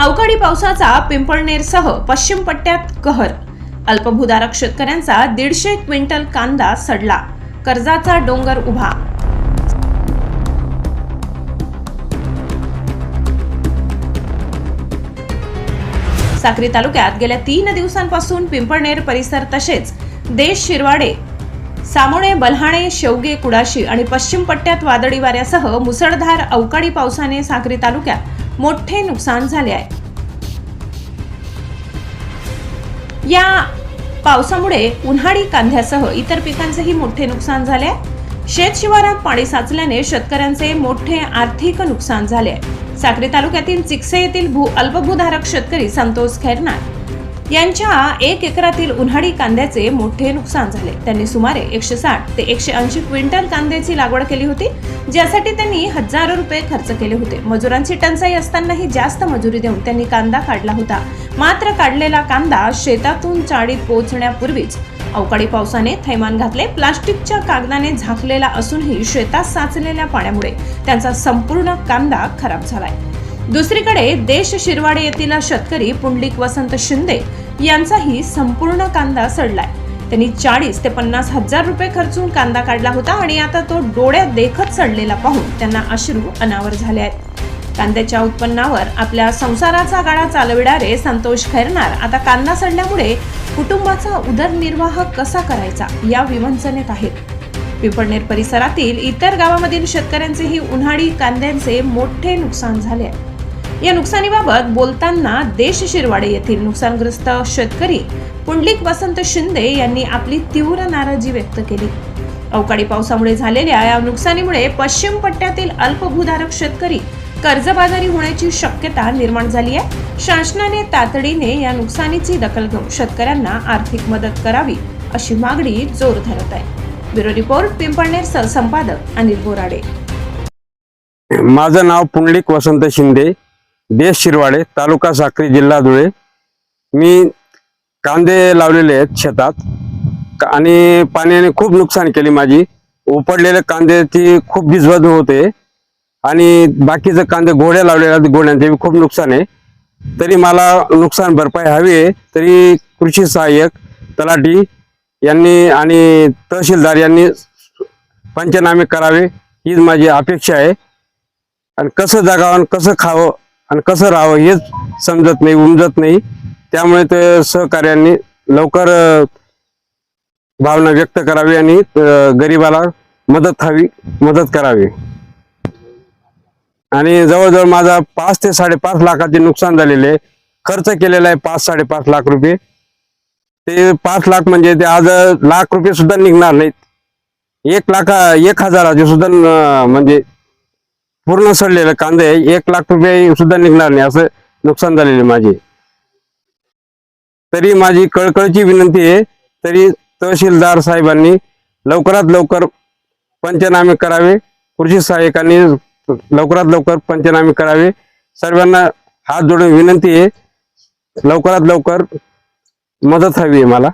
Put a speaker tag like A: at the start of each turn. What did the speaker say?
A: अवकाळी पावसाचा पिंपळनेरसह पश्चिम पट्ट्यात कहर. अल्पभूधारक शेतकऱ्यांचा दीडशे क्विंटल कांदा सडला. कर्जाचा डोंगर उभा. साक्री तालुक्यात गेल्या तीन दिवसांपासून पिंपळनेर परिसर तसेच देश शिरवाडे सामोणे बल्हाणे शेवगे कुडाशी आणि पश्चिम पट्ट्यात वादळी वाऱ्यासह मुसळधार अवकाळी पावसाने साक्री तालुक्यात मोठे नुकसान झाले आहे. या पावसामुळे उन्हाळी कांद्यासह इतर पिकांचेही मोठे नुकसान झाले आहे शेत शिवारात पाणी साचल्याने शेतकऱ्यांचे मोठे आर्थिक नुकसान झाले आहे साक्री तालुक्यातील चिकसे येथील भू अल्पभूधारक शेतकरी संतोष खैरनार यांच्या एक एकरातील उन्हाळी कांद्याचे मोठे नुकसान झाले. त्यांनी सुमारे एकशे साठ ते एकशे ऐंशी क्विंटल कांद्याची लागवड केली होती ज्यासाठी त्यांनी हजारो रुपये खर्च केले होते. मजुरांची टंचाई असतानाही जास्त मजुरी देऊन त्यांनी कांदा काढला होता. मात्र काढलेला कांदा शेतातून चाळीत पोहोचण्यापूर्वीच अवकाळी पावसाने थैमान घातले. प्लास्टिकच्या कागदाने झाकलेला असूनही शेतात साचलेल्या पाण्यामुळे त्यांचा संपूर्ण कांदा खराब झालाय. दुसरीकडे देश शिरवाडे येथील शेतकरी पुंडलिक वसंत शिंदे यांचाही संपूर्ण कांदा सडलाय. त्यांनी चाळीस ते पन्नास हजार रुपये खर्चून कांदा काढला होता आणि आता तो डोळ्यात देखत सडलेला पाहून त्यांना अश्रू अनावर झाले आहेत. कांद्याच्या उत्पन्नावर आपल्या संसाराचा गाडा चालविणारे संतोष खैरनार आता कांदा सडल्यामुळे कुटुंबाचा उदरनिर्वाह कसा करायचा या विवंचनेत आहेत. पिंपळनेर परिसरातील इतर गावामधील शेतकऱ्यांचेही उन्हाळी कांद्यांचे मोठे नुकसान झाले आहे. या नुकसानीबाबत बोलताना देश शिरवाडे येथील नुकसानग्रस्त शेतकरी पुंडलिक वसंत शिंदे यांनी आपली तीव्र नाराजी व्यक्त केली. अवकाळी पावसामुळे झालेल्या या नुकसानीमुळे पश्चिम पट्ट्यातील अल्पभूधारक शेतकरी कर्जबाजारी होण्याची शक्यता निर्माण झाली आहे. शासनाने तातडीने या नुकसानीची दखल घेऊन शेतकऱ्यांना आर्थिक मदत करावी अशी मागणी जोर धरत आहे. ब्युरो रिपोर्ट पिंपळनेर सहसंपादक अनिल बोराडे.
B: माझं नाव पुंडलिक वसंत शिंदे. देश शिरवाडे तालुका साक्री जिल्हा धुळे. मी कांदे लावलेले आहेत शेतात. का- आणि पाण्याने खूप नुकसान केली माझी. उपडलेले कांद्याची खूप भिजवत होते. आणि बाकीचे कांदे घोड्या लावलेल्या आहेत, घोड्यांचे खूप नुकसान आहे. तरी मला नुकसान भरपाई हवी आहे. तरी कृषी सहाय्यक तलाठी यांनी आणि तहसीलदार यांनी पंचनामे करावे हीच माझी अपेक्षा आहे. आणि कसं जगावं कसं खावं आणि कसं राहावं हेच समजत नाही उमजत नाही. त्यामुळे ते सहकार्यांनी लवकर भावना व्यक्त करावी आणि गरीबाला गरिबाला मदत हवी मदत करावी. आणि जवळजवळ माझा पाच ते साडेपाच लाखाचे नुकसान झालेले आहे. खर्च केलेला आहे पाच साडेपाच लाख रुपये. ते पाच लाख म्हणजे ते आज लाख रुपये सुद्धा निघणार नाहीत. एक लाख एक हजाराचे सुद्धा म्हणजे पूर्ण सडलेलं कांदे एक लाख रुपये सुद्धा निघणार नाही. असं नुकसान झालेले माझे. तरी माझी कळकळची विनंती आहे तरी तहसीलदार साहेबांनी लवकरात लवकर पंचनामे करावे कृषी सहाय्यकांनी लवकरात लवकर पंचनामे करावे. सर्वांना हात जोडून विनंती आहे लवकरात लवकर मदत हवी आहे मला.